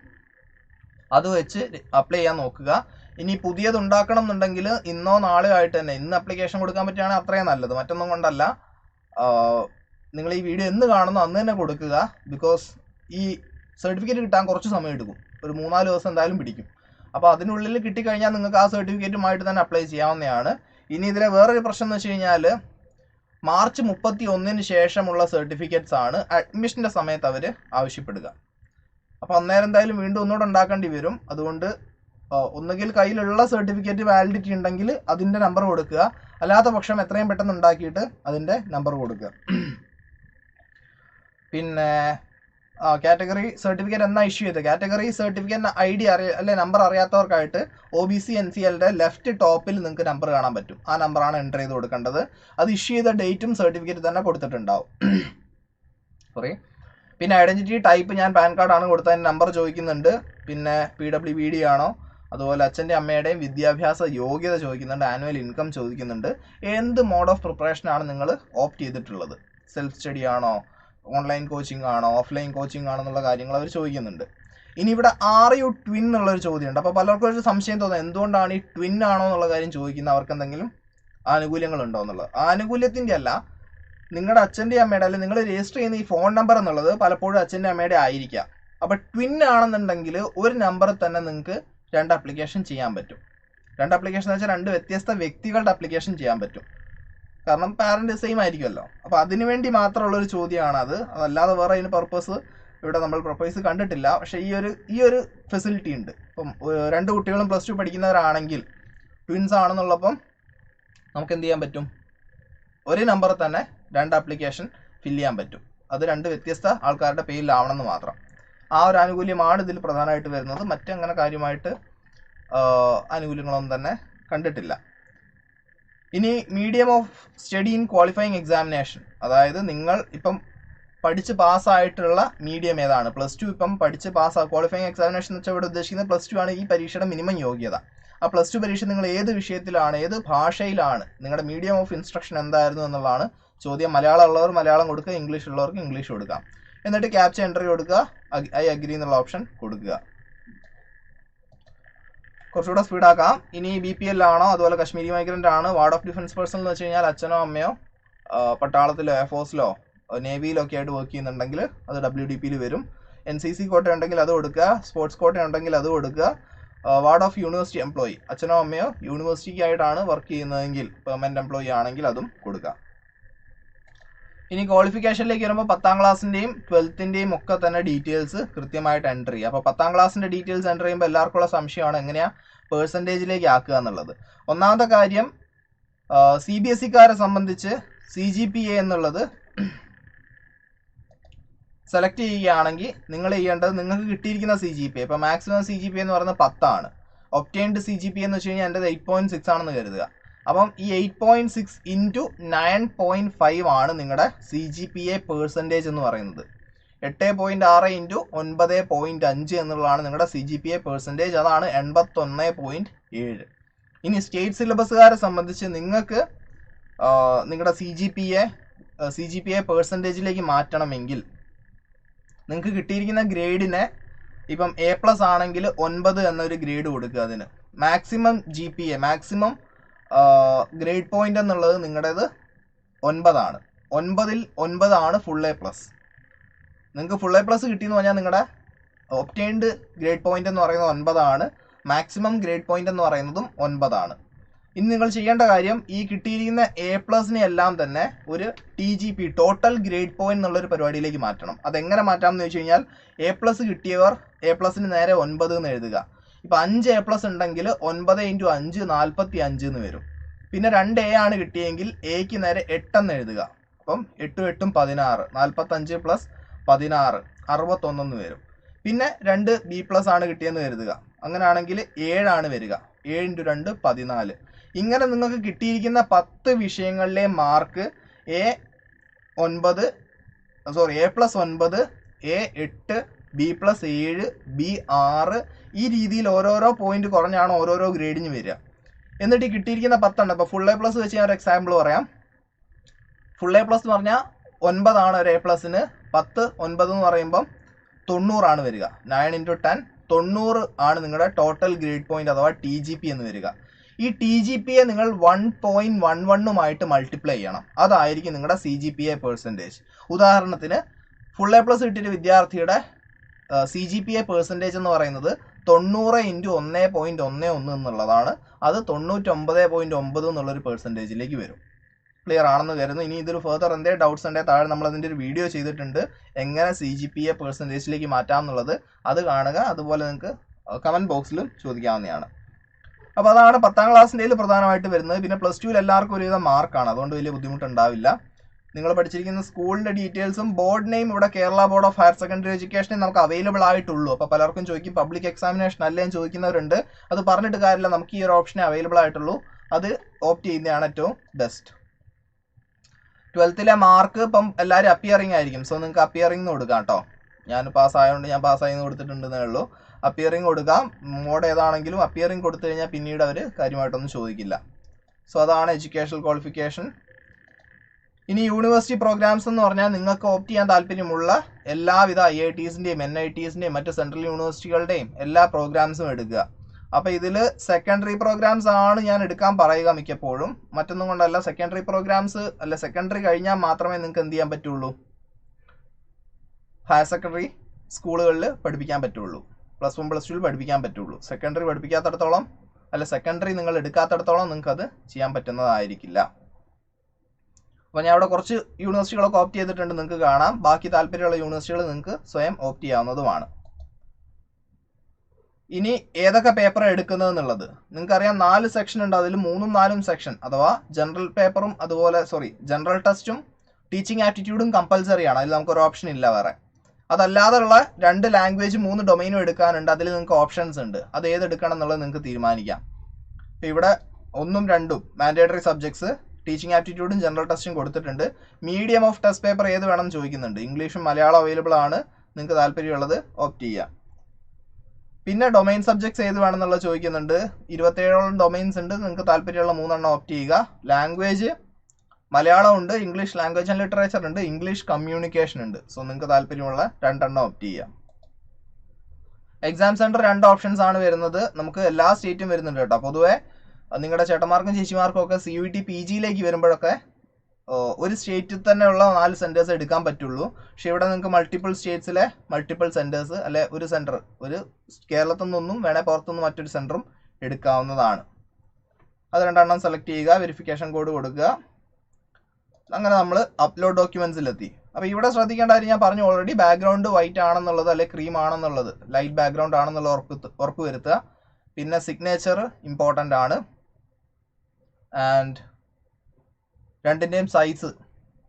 അത് വെച്ച് അപ്ലൈ ചെയ്യാൻ നോക്കുക. ഇനി പുതിയത് ഉണ്ടാക്കണം എന്നുണ്ടെങ്കിൽ ഇന്നോ നാളെയോ ആയിട്ട് തന്നെ ഇന്ന് അപ്ലിക്കേഷൻ കൊടുക്കാൻ പറ്റുകയാണെങ്കിൽ അത്രയും നല്ലത്. മറ്റൊന്നും കൊണ്ടല്ല. നിങ്ങൾ ഈ വീഡിയോ എന്ന് കാണുന്നു അന്ന് തന്നെ കൊടുക്കുക. ബിക്കോസ് ഈ സർട്ടിഫിക്കറ്റ് കിട്ടാൻ കുറച്ച് സമയം എടുക്കും. ഒരു മൂന്നാൽ ദിവസം എന്തായാലും പിടിക്കും. അപ്പോൾ അതിനുള്ളിൽ കിട്ടിക്കഴിഞ്ഞാൽ നിങ്ങൾക്ക് ആ സർട്ടിഫിക്കറ്റുമായിട്ട് തന്നെ അപ്ലൈ ചെയ്യാവുന്നതാണ്. ഇനി ഇതിലെ വേറൊരു പ്രശ്നം എന്ന് വെച്ച് കഴിഞ്ഞാൽ മാർച്ച് മുപ്പത്തി ഒന്നിന് ശേഷമുള്ള സർട്ടിഫിക്കറ്റ്സ് ആണ് അഡ്മിഷന്റെ സമയത്ത് അവർ ആവശ്യപ്പെടുക. അപ്പോൾ അന്നേരം എന്തായാലും വീണ്ടും ഒന്നുകൂടെ ഉണ്ടാക്കേണ്ടി വരും. അതുകൊണ്ട് ഒന്നുകിൽ കയ്യിലുള്ള സർട്ടിഫിക്കറ്റ് വാലിഡിറ്റി ഉണ്ടെങ്കിൽ അതിന്റെ നമ്പർ കൊടുക്കുക. അല്ലാത്ത പക്ഷം എത്രയും പെട്ടെന്ന് ഉണ്ടാക്കിയിട്ട് അതിന്റെ നമ്പർ കൊടുക്കുക. പിന്നെ കാറ്റഗറി സർട്ടിഫിക്കറ്റ് എന്നാ ഇഷ്യൂ ചെയ്തത് കാറ്റഗറി സർട്ടിഫിക്കറ്റ് ഐ ഡി അറിയ അല്ലെ number അറിയാത്തവർക്കായിട്ട് O B C N C എല്ലിന്റെ ലെഫ്റ്റ് ടോപ്പിൽ നിങ്ങൾക്ക് നമ്പർ കാണാൻ പറ്റും. ആ നമ്പറാണ് എന്റർ ചെയ്ത് കൊടുക്കേണ്ടത്. അത് ഇഷ്യൂ ചെയ്ത ഡേറ്റും സർട്ടിഫിക്കറ്റ് തന്നെ കൊടുത്തിട്ടുണ്ടാവും. സോറി പിന്നെ ഐഡന്റിറ്റി ടൈപ്പ് ഞാൻ പാൻ കാർഡാണ് കൊടുത്തതിന് നമ്പർ ചോദിക്കുന്നുണ്ട്. പിന്നെ പി ഡബ്ല്യു ബി ഡി ആണോ? അതുപോലെ അച്ഛന്റെ അമ്മയുടെയും വിദ്യാഭ്യാസ യോഗ്യത ചോദിക്കുന്നുണ്ട്. ആനുവൽ ഇൻകം ചോദിക്കുന്നുണ്ട്. എന്ത് മോഡ് ഓഫ് പ്രിപ്പറേഷനാണ് നിങ്ങൾ ഓപ്റ്റ് ചെയ്തിട്ടുള്ളത്? സെൽഫ് സ്റ്റഡി ആണോ? ഓൺലൈൻ കോച്ചിങ് ആണോ ഓഫ്ലൈൻ കോച്ചിങ് ആണോ എന്നുള്ള കാര്യങ്ങൾ അവർ ചോദിക്കുന്നുണ്ട്. ഇനി ഇവിടെ ആർ യു ട്വിൻ എന്നുള്ളൊരു ചോദ്യമുണ്ട്. അപ്പോൾ പലർക്കും ഒരു സംശയം തോന്നുന്നത് എന്തുകൊണ്ടാണ് ഈ ട്വിൻ ആണോ എന്നുള്ള കാര്യം ചോദിക്കുന്നത് അവർക്ക് എന്തെങ്കിലും ആനുകൂല്യങ്ങളുണ്ടോ എന്നുള്ളത്? ആനുകൂല്യത്തിന്റെ അല്ല നിങ്ങളുടെ അച്ഛന്റെ അമ്മയുടെ അല്ലെങ്കിൽ നിങ്ങൾ രജിസ്റ്റർ ചെയ്യുന്ന ഈ ഫോൺ നമ്പർ എന്നുള്ളത് പലപ്പോഴും അച്ഛന്റെ അമ്മയുടെ ആയിരിക്കാം. അപ്പോൾ ട്വിൻ ആണെന്നുണ്ടെങ്കിൽ ഒരു നമ്പറിൽ തന്നെ നിങ്ങൾക്ക് രണ്ട് അപ്ലിക്കേഷൻ ചെയ്യാൻ പറ്റും. രണ്ട് അപ്ലിക്കേഷൻ എന്ന് വെച്ചാൽ രണ്ട് വ്യത്യസ്ത വ്യക്തികളുടെ അപ്ലിക്കേഷൻ ചെയ്യാൻ പറ്റും. കാരണം പാരന്റ് സെയിം ആയിരിക്കുമല്ലോ. അപ്പോൾ അതിനു വേണ്ടി മാത്രമുള്ള ഒരു ചോദ്യമാണ് അത് അതല്ലാതെ വേറെ അതിന് പർപ്പസ് ഇവിടെ നമ്മൾ പ്രൊപ്പോസ് കണ്ടിട്ടില്ല. പക്ഷേ ഈ ഒരു ഈ ഒരു ഫെസിലിറ്റി ഉണ്ട്. ഇപ്പം രണ്ട് കുട്ടികളും പ്ലസ് ടു പഠിക്കുന്നവരാണെങ്കിൽ ട്വിൻസ് ആണെന്നുള്ളപ്പം നമുക്ക് എന്ത് ചെയ്യാൻ പറ്റും? ഒരേ നമ്പറിൽ തന്നെ രണ്ട് ആപ്ലിക്കേഷൻ ഫില്ല് ചെയ്യാൻ പറ്റും. അത് രണ്ട് വ്യത്യസ്ത ആൾക്കാരുടെ പേരിലാവണമെന്ന് മാത്രം. ആ ഒരു ആനുകൂല്യമാണ് ഇതിൽ പ്രധാനമായിട്ട് വരുന്നത്. മറ്റങ്ങനെ കാര്യമായിട്ട് ആനുകൂല്യങ്ങളൊന്നും തന്നെ കണ്ടിട്ടില്ല. ഇനി medium of study in qualifying examination അതായത് നിങ്ങൾ ഇപ്പം പഠിച്ച് പാസ്സായിട്ടുള്ള മീഡിയം ഏതാണ്? പ്ലസ് ടു ഇപ്പം പഠിച്ച് പാസ് ക്വാളിഫയിങ് എക്സാമിനേഷൻ എന്ന് വെച്ചാൽ ഇവിടെ ഉദ്ദേശിക്കുന്നത് പ്ലസ് ടു ആണ് ഈ പരീക്ഷയുടെ മിനിമം യോഗ്യത. ആ പ്ലസ് ടു പരീക്ഷ നിങ്ങൾ ഏത് വിഷയത്തിലാണ് ഏത് ഭാഷയിലാണ് നിങ്ങളുടെ മീഡിയം ഓഫ് ഇൻസ്ട്രക്ഷൻ എന്തായിരുന്നു എന്നുള്ളതാണ് ചോദ്യം. മലയാളം ഉള്ളവർ മലയാളം കൊടുക്കുക ഇംഗ്ലീഷ് ഉള്ളവർക്ക് ഇംഗ്ലീഷ് കൊടുക്കാം. എന്നിട്ട് ക്യാപ്ച എൻട്രി കൊടുക്കുക ഐ അഗ്രി എന്നുള്ള ഓപ്ഷൻ കൊടുക്കുക. കുറച്ചുകൂടെ സ്പീഡാക്കാം. ഇനി ബി പി എൽ ആണോ? അതുപോലെ കശ്മീരി മൈഗ്രന്റ് ആണ്. വാർഡ് ഓഫ് ഡിഫൻസ് പേഴ്സൺ എന്ന് വെച്ച് കഴിഞ്ഞാൽ അച്ഛനോ അമ്മയോ പട്ടാളത്തിലോ എയർഫോഴ്സിലോ നേവിയിലോ ഒക്കെ ആയിട്ട് വർക്ക് ചെയ്യുന്നുണ്ടെങ്കിൽ അത് ഡബ്ല്യു ഡി പിയിൽ വരും. എൻ സി സി കോട്ട ഉണ്ടെങ്കിൽ അത് കൊടുക്കുക. സ്പോർട്സ് കോട്ട ഉണ്ടെങ്കിൽ അത് കൊടുക്കുക. വാർഡ് ഓഫ് യൂണിവേഴ്സിറ്റി എംപ്ലോയി അച്ഛനോ അമ്മയോ യൂണിവേഴ്സിറ്റിക്കായിട്ടാണ് വർക്ക് ചെയ്യുന്നതെങ്കിൽ പെർമനന്റ് എംപ്ലോയി ആണെങ്കിൽ അതും കൊടുക്കുക ഇനി ക്വാളിഫിക്കേഷനിലേക്ക് വരുമ്പോൾ പത്താം ക്ലാസ്സിന്റെയും ട്വൽത്തിന്റെയും ഒക്കെ തന്നെ ഡീറ്റെയിൽസ് കൃത്യമായിട്ട് എന്റർ ചെയ്യുക. അപ്പോൾ പത്താം ക്ലാസ്സിന്റെ ഡീറ്റെയിൽസ് എന്റർ ചെയ്യുമ്പോൾ എല്ലാവർക്കുള്ള സംശയമാണ് എങ്ങനെയാ പേഴ്സന്റേജിലേക്ക് ആക്കുക എന്നുള്ളത്. ഒന്നാമത്തെ കാര്യം സി ബി എസ് സിക്കാരെ സംബന്ധിച്ച് സി ജി പി എ എന്നുള്ളത് സെലക്ട് ചെയ്യുകയാണെങ്കിൽ നിങ്ങൾ ചെയ്യേണ്ടത് നിങ്ങൾക്ക് കിട്ടിയിരിക്കുന്ന സി ജി പി എ ഇപ്പോൾ മാക്സിമം സി ജി പി എന്ന് പറയുന്നത് പത്താണ്. ഒപ്റ്റൈൻഡ് സി ജി പി എന്ന് വെച്ച് കഴിഞ്ഞാൽ എന്റെ എയ്റ്റ് പോയിന്റ് സിക്സ് ആണെന്ന് കരുതുക. അപ്പം ഈ eight point six into nine point five ആണ് നിങ്ങളുടെ C G P A percentage എന്ന് പറയുന്നത്. എട്ട് പോയിന്റ് ആറ് ഇന്റു ഒൻപത് പോയിന്റ് അഞ്ച് എന്നുള്ളതാണ് നിങ്ങളുടെ C G P A percentage അതാണ് എൺപത്തൊന്ന് പോയിന്റ് ഏഴ്. ഇനി സ്റ്റേറ്റ് സിലബസുകാരെ സംബന്ധിച്ച് നിങ്ങൾക്ക് നിങ്ങളുടെ C G P A C G P A പേഴ്സന്റേജിലേക്ക് മാറ്റണമെങ്കിൽ നിങ്ങൾക്ക് കിട്ടിയിരിക്കുന്ന ഗ്രേഡിനെ ഇപ്പം എ പ്ലസ് ആണെങ്കിൽ ഒൻപത് എന്നൊരു ഗ്രേഡ് കൊടുക്കുക അതിന്. Maximum G P A maximum grade point എന്നുള്ളത് നിങ്ങളുടേത് ഒൻപതാണ്. ഒൻപതിൽ ഒൻപതാണ് ഫുൾ എ പ്ലസ് നിങ്ങൾക്ക് ഫുൾ എ പ്ലസ് കിട്ടിയെന്ന് പറഞ്ഞാൽ നിങ്ങളുടെ ഒപ്റ്റൈൻഡ് ഗ്രേഡ് പോയിന്റ് എന്ന് പറയുന്നത് ഒൻപതാണ്. മാക്സിമം ഗ്രേഡ് പോയിന്റ് എന്ന് പറയുന്നതും ഒൻപതാണ്. ഇനി നിങ്ങൾ ചെയ്യേണ്ട കാര്യം ഈ കിട്ടിയിരിക്കുന്ന എ പ്ലസിനെ എല്ലാം തന്നെ ഒരു T G P total grade point എന്നുള്ളൊരു പരിപാടിയിലേക്ക് മാറ്റണം. അതെങ്ങനെ മാറ്റാം എന്ന് വെച്ച് കഴിഞ്ഞാൽ എ പ്ലസ് കിട്ടിയവർ എ പ്ലസിന് നേരെ ഒൻപത് എന്ന് എഴുതുക. ഇപ്പം അഞ്ച് എ പ്ലസ് ഉണ്ടെങ്കിൽ ഒൻപത് ഇന്റു അഞ്ച് നാൽപ്പത്തി അഞ്ച് എന്ന് വരും. പിന്നെ രണ്ട് എ ആണ് കിട്ടിയെങ്കിൽ എക്ക് നേരെ എട്ടെന്ന് എഴുതുക. അപ്പം എട്ടും എട്ടും പതിനാറ് നാൽപ്പത്തഞ്ച് പ്ലസ് പതിനാറ് അറുപത്തൊന്നെന്ന് വരും. പിന്നെ രണ്ട് ബി പ്ലസ് ആണ് കിട്ടിയെന്ന് കരുതുക. അങ്ങനെയാണെങ്കിൽ ഏഴാണ് വരിക. ഏഴ് ഇന്റു രണ്ട് പതിനാല്. ഇങ്ങനെ നിങ്ങൾക്ക് കിട്ടിയിരിക്കുന്ന പത്ത് വിഷയങ്ങളിലെ മാർക്ക് എ ഒൻപത് സോറി എ പ്ലസ് ഒൻപത് എ എട്ട് ബി പ്ലസ് ഏഴ് ബി ആറ് ഈ രീതിയിൽ ഓരോരോ പോയിന്റ് കുറഞ്ഞാണ് ഓരോരോ ഗ്രേഡിന് വരിക. എന്നിട്ട് കിട്ടിയിരിക്കുന്ന പത്തെണ്ണം ഇപ്പോൾ ഫുൾ എ പ്ലസ് വെച്ച് ഞാൻ ഒരു എക്സാമ്പിൾ പറയാം. ഫുൾ എ പ്ലസ് എന്ന് പറഞ്ഞാൽ ഒൻപതാണ് ഒരു എ പ്ലസിന് പത്ത് ഒൻപത് എന്ന് പറയുമ്പം തൊണ്ണൂറാണ് വരിക. നയൻ ഇന്റു ടെൻ തൊണ്ണൂറ് ആണ് നിങ്ങളുടെ ടോട്ടൽ ഗ്രേഡ് പോയിന്റ് അഥവാ ടി ജി പി എന്ന് വരിക. ഈ ടി ജി പി എ നിങ്ങൾ വൺ പോയിന്റ് വൺ വണ്ണുമായിട്ട് മൾട്ടിപ്ലൈ ചെയ്യണം. അതായിരിക്കും നിങ്ങളുടെ C G P A percentage ഉദാഹരണത്തിന് ഫുൾ എ പ്ലസ് കിട്ടിയ വിദ്യാർത്ഥിയുടെ C G P A percentage എന്ന് പറയുന്നത് തൊണ്ണൂറ് ഇന്റു ഒന്ന് പോയിന്റ് ഒന്ന് ഒന്ന് എന്നുള്ളതാണ്. അത് തൊണ്ണൂറ്റൊമ്പത് പോയിന്റ് ഒമ്പത് എന്നുള്ളൊരു പെർസെന്റേജിലേക്ക് വരും. ക്ലിയർ ആണെന്ന് കരുതുന്നു. ഇനി ഇതിൽ ഫെർദർ എന്തേ ഡൗട്ട്സ് ഉണ്ടെങ്കിൽ താഴെ നമ്മൾ അതിന്റെ ഒരു വീഡിയോ ചെയ്തിട്ടുണ്ട്. എങ്ങനെ സി ജി പി എ പെർസെന്റേജിലേക്ക് മാറ്റാം എന്നുള്ളത് അത് കാണുക. അതുപോലെ നിങ്ങൾക്ക് കമന്റ് ബോക്സിലും ചോദിക്കാവുന്നതാണ്. അപ്പോൾ അതാണ് പത്താം ക്ലാസ്സിന്റെ പ്രധാനമായിട്ട് വരുന്നത്. പിന്നെ പ്ലസ് ടുവിൽ എല്ലാവർക്കും ഒരുവിധം മാർക്കാണ് അതുകൊണ്ട് വലിയ ബുദ്ധിമുട്ടുണ്ടാവില്ല. നിങ്ങൾ പഠിച്ചിരിക്കുന്ന സ്കൂളിന്റെ ഡീറ്റെയിൽസും ബോർഡ് നെയിം ഇവിടെ Kerala board of higher secondary എഡ്യൂക്കേഷനിൽ നമുക്ക് അവൈലബിൾ ആയിട്ടുള്ളൂ. അപ്പോൾ പലർക്കും ചോദിക്കും പബ്ലിക് എക്സാമിനേഷൻ അല്ലേ ചോദിക്കുന്നവരുണ്ട്. അത് പറഞ്ഞിട്ട് കാര്യമില്ല നമുക്ക് ഈ ഒരു ഓപ്ഷനെ അവൈലബിൾ ആയിട്ടുള്ളൂ. അത് ഓപ്റ്റ് ചെയ്യുന്നതാണ് ഏറ്റവും ബെസ്റ്റ് ട്വൽത്തിലെ മാർക്ക് ഇപ്പം എല്ലാവരും അപ്പിയറിംഗ് ആയിരിക്കും. സോ നിങ്ങൾക്ക് അപ്പിയറിംഗ് കൊടുക്കാം കേട്ടോ. ഞാൻ പാസ് ആയതുകൊണ്ട് ഞാൻ പാസ് ആയി കൊടുത്തിട്ടുണ്ടെന്നേ ഉള്ളൂ. അപ്പിയറിംഗ് കൊടുക്കാം. മോഡ് ഏതാണെങ്കിലും അപ്പിയറിംഗ് കൊടുത്തു കഴിഞ്ഞാൽ പിന്നീട് അവർ കാര്യമായിട്ടൊന്നും ചോദിക്കില്ല. സോ അതാണ് എഡ്യൂക്കേഷണൽ ക്വാളിഫിക്കേഷൻ ഇനി യൂണിവേഴ്സിറ്റി പ്രോഗ്രാംസ് എന്ന് പറഞ്ഞാൽ നിങ്ങൾക്ക് ഓപ്റ്റ് ചെയ്യാൻ താല്പര്യമുള്ള എല്ലാവിധ ഐ ഐ ടീസിന്റെയും എൻ ഐ ടീസിന്റെയും മറ്റ് സെൻട്രൽ യൂണിവേഴ്സിറ്റികളുടെയും എല്ലാ പ്രോഗ്രാംസും എടുക്കുക. അപ്പോൾ ഇതിൽ സെക്കൻഡറി പ്രോഗ്രാംസ് ആണ് ഞാൻ എടുക്കാൻ പറയുക മിക്കപ്പോഴും. മറ്റൊന്നും കൊണ്ടല്ല സെക്കൻഡറി പ്രോഗ്രാംസ് അല്ല സെക്കൻഡറി കഴിഞ്ഞാൽ മാത്രമേ നിങ്ങൾക്ക് എന്ത് ചെയ്യാൻ പറ്റുള്ളൂ? ഹയർ സെക്കൻഡറി സ്കൂളുകളിൽ പഠിപ്പിക്കാൻ പറ്റുള്ളൂ. പ്ലസ് വൺ പ്ലസ് ടുവിൽ പഠിപ്പിക്കാൻ പറ്റുള്ളൂ. സെക്കൻഡറി പഠിപ്പിക്കാത്തടത്തോളം അല്ല സെക്കൻഡറി നിങ്ങൾ എടുക്കാത്തടത്തോളം നിങ്ങൾക്കത് ചെയ്യാൻ പറ്റുന്നതായിരിക്കില്ല. അപ്പോൾ ഞാൻ അവിടെ കുറച്ച് യൂണിവേഴ്സിറ്റികളൊക്കെ ഓപ്റ്റ് ചെയ്തിട്ടുണ്ട്. നിങ്ങൾക്ക് കാണാം. ബാക്കി താല്പര്യമുള്ള യൂണിവേഴ്സിറ്റികൾ നിങ്ങൾക്ക് സ്വയം ഓപ്റ്റ് ചെയ്യാവുന്നതുമാണ്. ഇനി ഏതൊക്കെ പേപ്പർ എടുക്കുന്നത് എന്നുള്ളത്. നിങ്ങൾക്കറിയാം നാല് സെക്ഷൻ ഉണ്ട്. അതിൽ മൂന്നും നാലും സെക്ഷൻ അഥവാ ജനറൽ പേപ്പറും അതുപോലെ സോറി ജനറൽ ടെസ്റ്റും ടീച്ചിങ് ആറ്റിറ്റ്യൂഡും കമ്പൽസറി ആണ്. അതിൽ നമുക്കൊരു ഓപ്ഷൻ ഇല്ല വേറെ. അതല്ലാതെയുള്ള രണ്ട് ലാംഗ്വേജ് മൂന്ന് ഡൊമൈനും എടുക്കാനുണ്ട്. അതിൽ നിങ്ങൾക്ക് ഓപ്ഷൻസ് ഉണ്ട്. അത് ഏതെടുക്കണം എന്നുള്ളത് നിങ്ങൾക്ക് തീരുമാനിക്കാം. ഇപ്പം ഇവിടെ ഒന്നും രണ്ടും മാൻഡേറ്ററി സബ്ജക്ട്സ് ടീച്ചിങ് ആപ്റ്റിറ്റ്യൂഡും ജനറൽ ടെസ്റ്റും കൊടുത്തിട്ടുണ്ട്. മീഡിയം ഓഫ് ടെസ്റ്റ് പേപ്പർ ഏത് വേണം ചോദിക്കുന്നുണ്ട്? ഇംഗ്ലീഷും മലയാളം അവൈലബിൾ ആണ്. നിങ്ങൾക്ക് താല്പര്യമുള്ളത് ഓപ്റ്റ് ചെയ്യാം. പിന്നെ ഡൊമൈൻ സബ്ജക്ട്സ് ഏത് വേണമെന്നുള്ളത് ചോദിക്കുന്നുണ്ട്. ഇരുപത്തേഴോളം ഡൊമൈൻസ് ഉണ്ട്. നിങ്ങൾക്ക് താല്പര്യമുള്ള മൂന്നെണ്ണം ഓപ്റ്റ് ചെയ്യുക. ലാംഗ്വേജ് മലയാളം ഉണ്ട്. ഇംഗ്ലീഷ് ലാംഗ്വേജ് ആൻഡ് ലിറ്ററേച്ചർ ഉണ്ട്. ഇംഗ്ലീഷ് കമ്മ്യൂണിക്കേഷൻ ഉണ്ട്. സോ നിങ്ങൾക്ക് താല്പര്യമുള്ള രണ്ടെണ്ണം ഓപ്റ്റ് ചെയ്യാം. എക്സാം സെന്റർ രണ്ട് ഓപ്ഷൻസ് ആണ് വരുന്നത്. നമുക്ക് എല്ലാ സ്റ്റേറ്റും വരുന്നുണ്ട് കേട്ടോ. പൊതുവെ നിങ്ങളുടെ ചേട്ടന്മാർക്കും ചേച്ചിമാർക്കും ഒക്കെ സി യു ടി പി ജിയിലേക്ക് വരുമ്പോഴൊക്കെ ഒരു സ്റ്റേറ്റിൽ തന്നെയുള്ള നാല് സെന്റേഴ്സ് എടുക്കാൻ പറ്റുള്ളൂ. പക്ഷേ ഇവിടെ നിങ്ങൾക്ക് മൾട്ടിപ്പിൾ സ്റ്റേറ്റ്സിലെ മൾട്ടിപ്പിൾ സെന്റേഴ്സ് അല്ലെ ഒരു സെന്റർ ഒരു കേരളത്തിൽ നിന്നൊന്നും വേണേൽ പുറത്തുനിന്ന് മറ്റൊരു സെന്ററും എടുക്കാവുന്നതാണ്. അത് രണ്ടെണ്ണം സെലക്ട് ചെയ്യുക വെരിഫിക്കേഷൻ കോഡ് കൊടുക്കുക. അങ്ങനെ നമ്മൾ അപ്ലോഡ് ഡോക്യുമെൻസിലെത്തി അപ്പോൾ ഇവിടെ ശ്രദ്ധിക്കേണ്ട കാര്യം ഞാൻ പറഞ്ഞു ഓൾറെഡി ബാക്ക്ഗ്രൗണ്ട് വൈറ്റ് ആണെന്നുള്ളത് അല്ലെ ക്രീം ആണെന്നുള്ളത് ലൈറ്റ് ബാക്ക്ഗ്രൗണ്ട് ആണെന്നുള്ളത് ഉറപ്പ് ഉറപ്പ് വരുത്തുക. പിന്നെ സിഗ്നേച്ചർ ഇമ്പോർട്ടന്റ് ആണ്. ആൻഡ് രണ്ടിന്റെയും സൈസ്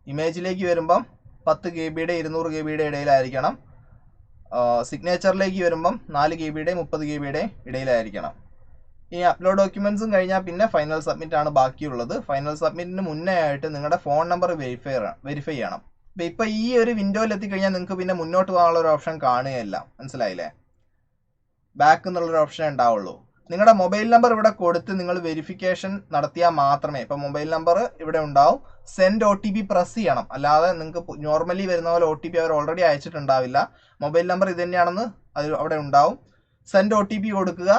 ഇമേജിലേക്ക് വരുമ്പം പത്ത് കെ ബിയുടെ ഇരുന്നൂറ് കെ ബിയുടെ ഇടയിലായിരിക്കണം. സിഗ്നേച്ചറിലേക്ക് വരുമ്പം നാല് കെ ബിയുടെ മുപ്പത് കെ ബിയുടെ ഇടയിലായിരിക്കണം. ഈ അപ്ലോഡ് ഡോക്യുമെൻസും കഴിഞ്ഞാൽ പിന്നെ ഫൈനൽ സബ്മിറ്റ് ആണ് ബാക്കിയുള്ളത്. ഫൈനൽ സബ്മിറ്റിന് മുന്നേ ആയിട്ട് നിങ്ങളുടെ ഫോൺ നമ്പർ വെരിഫൈ വെരിഫൈ ചെയ്യണം. അപ്പം ഇപ്പം ഈ ഒരു വിൻഡോയിൽ എത്തിക്കഴിഞ്ഞാൽ നിങ്ങൾക്ക് പിന്നെ മുന്നോട്ട് പോകാനുള്ള ഒരു ഓപ്ഷൻ കാണുകയല്ല. മനസ്സിലായില്ലേ? ബാക്ക് എന്നുള്ളൊരു ഓപ്ഷൻ ഉണ്ടാവുള്ളൂ. നിങ്ങളുടെ മൊബൈൽ നമ്പർ ഇവിടെ കൊടുത്ത് നിങ്ങൾ വെരിഫിക്കേഷൻ നടത്തിയാൽ മാത്രമേ ഇപ്പം മൊബൈൽ നമ്പർ ഇവിടെ ഉണ്ടാവും. Send O T P press ചെയ്യണം. അല്ലാതെ നിങ്ങൾക്ക് നോർമലി വരുന്ന പോലെ ഒ ടി പി അവർ ഓൾറെഡി അയച്ചിട്ടുണ്ടാവില്ല. മൊബൈൽ നമ്പർ ഇത് തന്നെയാണെന്ന് അത് അവിടെ ഉണ്ടാവും. സെൻഡ് ഒ ടി പി കൊടുക്കുക.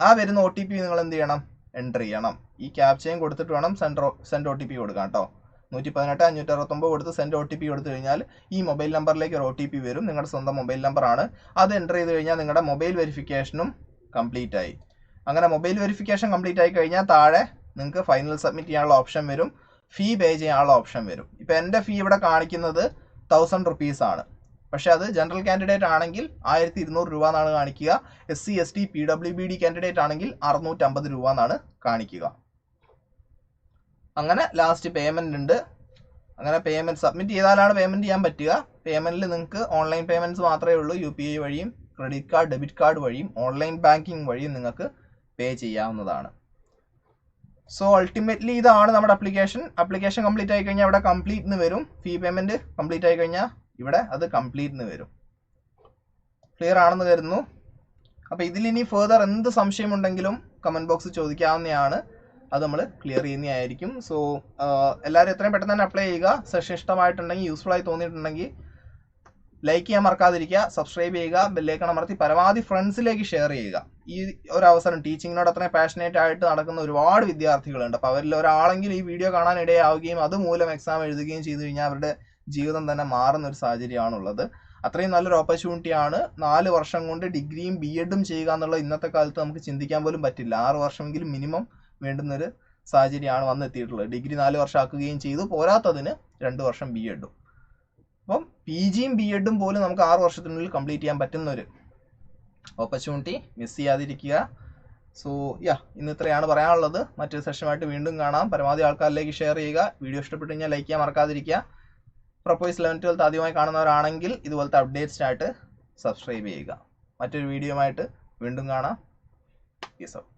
ആ വരുന്ന ഒ ടി പി നിങ്ങൾ എന്ത് ചെയ്യണം? എന്റർ ചെയ്യണം. ഈ ക്യാപ്ചയും കൊടുത്തിട്ട് വേണം send send O T P കൊടുക്കാം കേട്ടോ. നൂറ്റി പതിനെട്ട് അഞ്ഞൂറ്റി അറുപത്തൊമ്പത് കൊടുത്ത് സെൻഡ് ഒ ടി പി കൊടുത്തു കഴിഞ്ഞാൽ ഈ മൊബൈൽ നമ്പറിലേക്ക് ഒരു ഒ ടി പി വരും. നിങ്ങളുടെ സ്വന്തം മൊബൈൽ നമ്പറാണ്. അത് എന്റർ ചെയ്ത് കഴിഞ്ഞാൽ നിങ്ങളുടെ മൊബൈൽ വെരിഫിക്കേഷനും കംപ്ലീറ്റ് ആയി അങ്ങനെ മൊബൈൽ വെരിഫിക്കേഷൻ കംപ്ലീറ്റ് ആയി കഴിഞ്ഞാൽ താഴെ നിങ്ങൾക്ക് ഫൈനൽ സബ്മിറ്റ് ചെയ്യാനുള്ള ഓപ്ഷൻ വരും. ഫീ പേ ചെയ്യാനുള്ള ഓപ്ഷൻ വരും. ഇപ്പോൾ എന്റെ ഫീ ഇവിടെ കാണിക്കുന്നത് തൗസൻഡ് റുപ്പീസ് ആണ്. പക്ഷേ അത് ജനറൽ കാൻഡിഡേറ്റ് ആണെങ്കിൽ ആയിരത്തി ഇരുന്നൂറ് രൂപ എന്നാണ് കാണിക്കുക. S C S T P W B D candidate ആണെങ്കിൽ അറുന്നൂറ്റമ്പത് രൂപ എന്നാണ് കാണിക്കുക. അങ്ങനെ ലാസ്റ്റ് പേയ്മെന്റ് ഉണ്ട്. അങ്ങനെ പേയ്മെന്റ് സബ്മിറ്റ് ചെയ്താലാണ് പേയ്മെന്റ് ചെയ്യാൻ പറ്റുക. പേയ്മെന്റിൽ നിങ്ങൾക്ക് ഓൺലൈൻ പേയ്മെന്റ്സ് മാത്രമേ ഉള്ളൂ. യു പി ഐ വഴിയും ക്രെഡിറ്റ് കാർഡ് ഡെബിറ്റ് കാർഡ് വഴിയും ഓൺലൈൻ ബാങ്കിങ് വഴിയും നിങ്ങൾക്ക് പേ ചെയ്യാവുന്നതാണ്. സോ അൾട്ടിമേറ്റ്ലി ഇതാണ് നമ്മുടെ അപ്ലിക്കേഷൻ അപ്ലിക്കേഷൻ കംപ്ലീറ്റ് ആയി കഴിഞ്ഞാൽ ഇവിടെ കംപ്ലീറ്റ് എന്ന് വരും. ഫീ പേയ്മെന്റ് കംപ്ലീറ്റ് ആയി കഴിഞ്ഞാൽ ഇവിടെ അത് കംപ്ലീറ്റ് എന്ന് വരും. ക്ലിയർ ആണെന്ന് കരുതുന്നു. അപ്പോൾ ഇതിലിനി ഫെർദർ എന്ത് സംശയമുണ്ടെങ്കിലും കമന്റ് ബോക്സ് ചോദിക്കാവുന്നതാണ്. അത് നമ്മൾ ക്ലിയർ ചെയ്യുന്നതായിരിക്കും. സോ എല്ലാവരും എത്രയും പെട്ടെന്ന് തന്നെ അപ്ലൈ ചെയ്യുക. സെഷൻ ഇഷ്ടമായിട്ടുണ്ടെങ്കിൽ യൂസ്ഫുൾ ആയി തോന്നിയിട്ടുണ്ടെങ്കിൽ ലൈക്ക് ചെയ്യാൻ മറക്കാതിരിക്കുക സബ്സ്ക്രൈബ് ചെയ്യുക ബെല്ലേക്കൺ അമർത്തി പരമാവധി ഫ്രണ്ട്സിലേക്ക് ഷെയർ ചെയ്യുക. ഈ ഒരു അവസരം ടീച്ചിങ്ങിനോട് അത്രയും പാഷനേറ്റ് ആയിട്ട് നടക്കുന്ന ഒരുപാട് വിദ്യാർത്ഥികളുണ്ട്. അപ്പോൾ അവരിൽ ഒരാളെങ്കിലും ഈ വീഡിയോ കാണാൻ ഇടയാവുകയും അതുമൂലം എക്സാം എഴുതുകയും ചെയ്തു കഴിഞ്ഞാൽ അവരുടെ ജീവിതം തന്നെ മാറുന്ന ഒരു സാഹചര്യമാണുള്ളത്. അത്രയും നല്ലൊരു ഓപ്പർച്യൂണിറ്റി ആണ്. നാല് വർഷം കൊണ്ട് ഡിഗ്രിയും ബി എഡും ചെയ്യുക എന്നുള്ള ഇന്നത്തെ കാലത്ത് നമുക്ക് ചിന്തിക്കാൻ പോലും പറ്റില്ല. ആറ് വർഷമെങ്കിലും മിനിമം വേണ്ടുന്നൊരു സാഹചര്യമാണ് വന്നെത്തിയിട്ടുള്ളത്. ഡിഗ്രി നാല് വർഷം ആക്കുകയും ചെയ്തു. പോരാത്തതിന് രണ്ട് വർഷം ബി എഡും പി ജിയും ബി എഡും പോലും നമുക്ക് ആറ് വർഷത്തിനുള്ളിൽ കംപ്ലീറ്റ് ചെയ്യാൻ പറ്റുന്ന ഒരു ഓപ്പർച്യൂണിറ്റി മിസ് ചെയ്യാതിരിക്കുക. സോ യാ ഇന്ന് ഇത്രയാണ് പറയാനുള്ളത്. മറ്റൊരു സെഷനുമായിട്ട് വീണ്ടും കാണാം. പരമാവധി ആൾക്കാരിലേക്ക് ഷെയർ ചെയ്യുക. വീഡിയോ ഇഷ്ടപ്പെട്ടു കഴിഞ്ഞാൽ ലൈക്ക് ചെയ്യാൻ മറക്കാതിരിക്കുക. പ്രപ്പോസ് ലെവൻ ട്വൽത്ത് ആദ്യമായി കാണുന്നവരാണെങ്കിൽ ഇതുപോലത്തെ അപ്ഡേറ്റ്സിനായിട്ട് സബ്സ്ക്രൈബ് ചെയ്യുക. മറ്റൊരു വീഡിയോയുമായിട്ട് വീണ്ടും കാണാം. ഔട്ട്